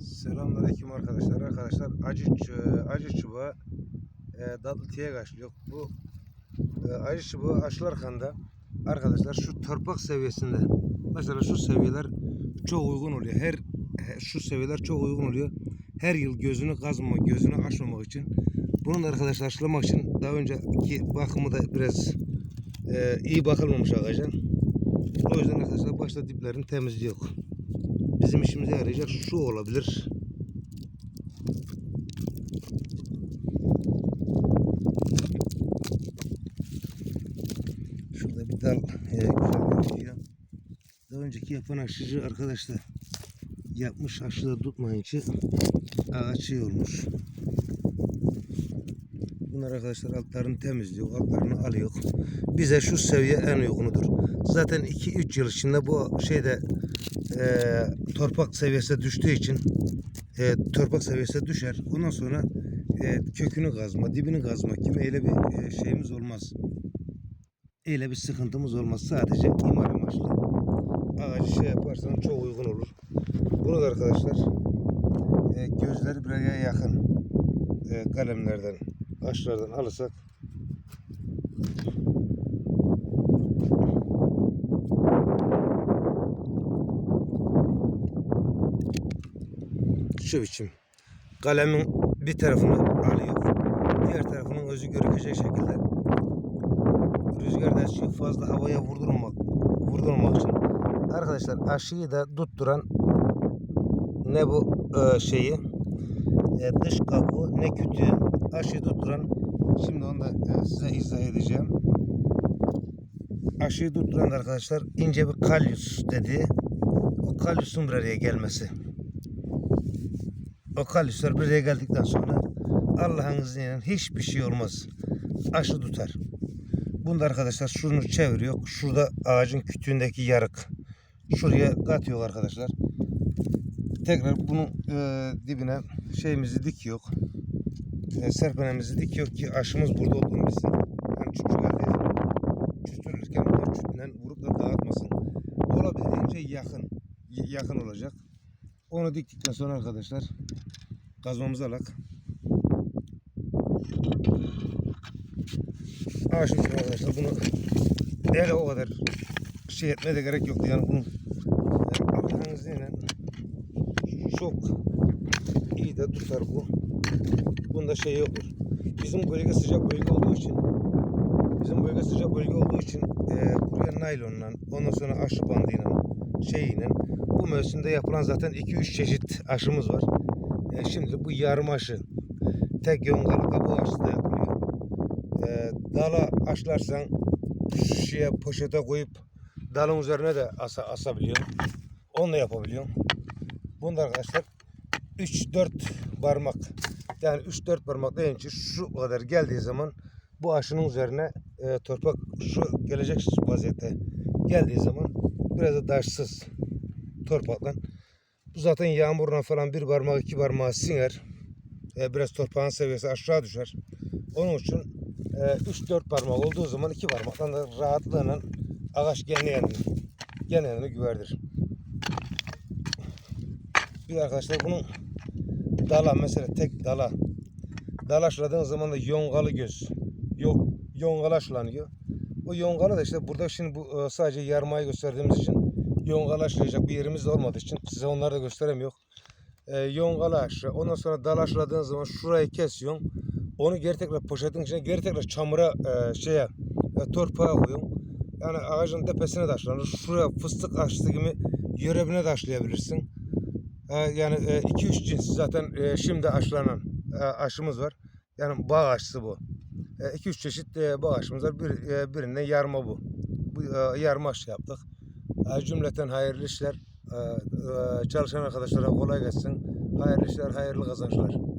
Selamünaleyküm arkadaşlar. Arkadaşlar acı ç- acı çubuğa e, tatlı tiye başlıyor. Bu e, acı çubuğu aşılarken arkadaşlar şu torpak seviyesinde mesela şu seviyeler çok uygun oluyor. Her he- şu seviyeler çok uygun oluyor. Her yıl gözünü kazma, gözünü aşmamak için. Bunun da arkadaşlar aşılamak için daha önceki bakımı da biraz e, iyi bakılmamış ağacın. O yüzden arkadaşlar başta diplerin temizliği yok bizim işimize yarayacak şu olabilir. Şurada bir dal e, güzel gözüküyor. Daha önceki yapan aşıcı arkadaşlar yapmış aşıda tutmayınca ağaç şey olmuş. Bunlar arkadaşlar altlarını temizliyor, altlarını alıyor. Bize şu seviye en uygunudur. Zaten 2-3 yıl içinde bu şeyde e, torpak seviyesi düştüğü için e, torpak seviyesi düşer. Ondan sonra e, kökünü kazma, dibini kazma gibi öyle bir e, şeyimiz olmaz. Öyle bir sıkıntımız olmaz. Sadece imar amaçlı. Ağacı şey yaparsan çok uygun olur. Bunu da arkadaşlar e, gözleri buraya yakın e, kalemlerden, aşlardan alırsak şu biçim. Kalemin bir tarafını alıyor. Diğer tarafının özü görükecek şekilde. Rüzgarda şu fazla havaya vurdurmak, vurdurmak için. Arkadaşlar aşıyı da tutturan ne bu e, şeyi e, dış kabuğu ne kütüğü aşıyı tutturan şimdi onu da e, size izah edeceğim. Aşıyı tutturan da arkadaşlar ince bir kalyus dediği o kalyusun bir araya gelmesi. O kalyuslar bir araya geldikten sonra Allah'ın izniyle hiçbir şey olmaz. Aşı tutar. Bunda arkadaşlar şunu çeviriyor. Şurada ağacın kütüğündeki yarık. Şuraya katıyor arkadaşlar. Tekrar bunun e, dibine şeyimizi dikiyor. E, serpenemizi dikiyor ki aşımız burada olduğunu bilsin. Yani geldiği çüstürürken o çütünden vurup da dağıtmasın. Olabildiğince yakın. Yakın olacak. Onu diktikten sonra arkadaşlar kazmamızı alak. Şimdi arkadaşlar bunu öyle o kadar şey etmeye de gerek yoktu yani bunu yani çok iyi de tutar bu. Bunda şey yoktur. Bizim bölge sıcak bölge olduğu için bizim bölge sıcak bölge olduğu için e, buraya naylonla ondan sonra aşı bandıyla şeyiyle bu mevsimde yapılan zaten 2-3 çeşit aşımız var. E, şimdi bu yarım aşı tek yongalı kabuğu aşısı da yapılıyor. E, dala aşlarsan şeye poşete koyup dalın üzerine de asa, asabiliyor. Onu da yapabiliyor. Bunda arkadaşlar 3-4 parmak yani 3-4 parmak deyince şu kadar geldiği zaman bu aşının üzerine e, torpak şu gelecek vaziyette geldiği zaman biraz da daşsız torpakla bu zaten yağmuruna falan bir parmak iki parmağı siner. E, biraz torpağın seviyesi aşağı düşer. Onun için e, 3-4 parmak olduğu zaman iki parmakla da rahatlığıyla ağaç gene yanını, gene yanını güverdir. Bir arkadaşlar bunun dala mesela tek dala dalaşladığın zaman da yongalı göz yok yongalı aşılanıyor. O yongalı da işte burada şimdi bu e, sadece yarmayı gösterdiğimiz için yongalı aşılayacak bir yerimiz olmadığı için size onları da gösteremiyor. E, yongalı aşı ondan sonra dal aşıladığın zaman şurayı kesiyorsun. Onu geri tekrar poşetin içine geri tekrar çamura e, şeye e, torpağa koyuyorsun. Yani ağacın tepesine de aşılanır. Şuraya fıstık aşısı gibi yörebine. E, yani 2-3 cins zaten e, şimdi aşılanan e, aşımız var. Yani bağ aşısı bu. 2-3 çeşit e, bağ aşımız var. Bir, e, birinden yarma bu. Bu e, yarma aşı yaptık. E, Cümleten hayırlı işler. E, e, Çalışan arkadaşlara kolay gelsin. Hayırlı işler, hayırlı kazançlar.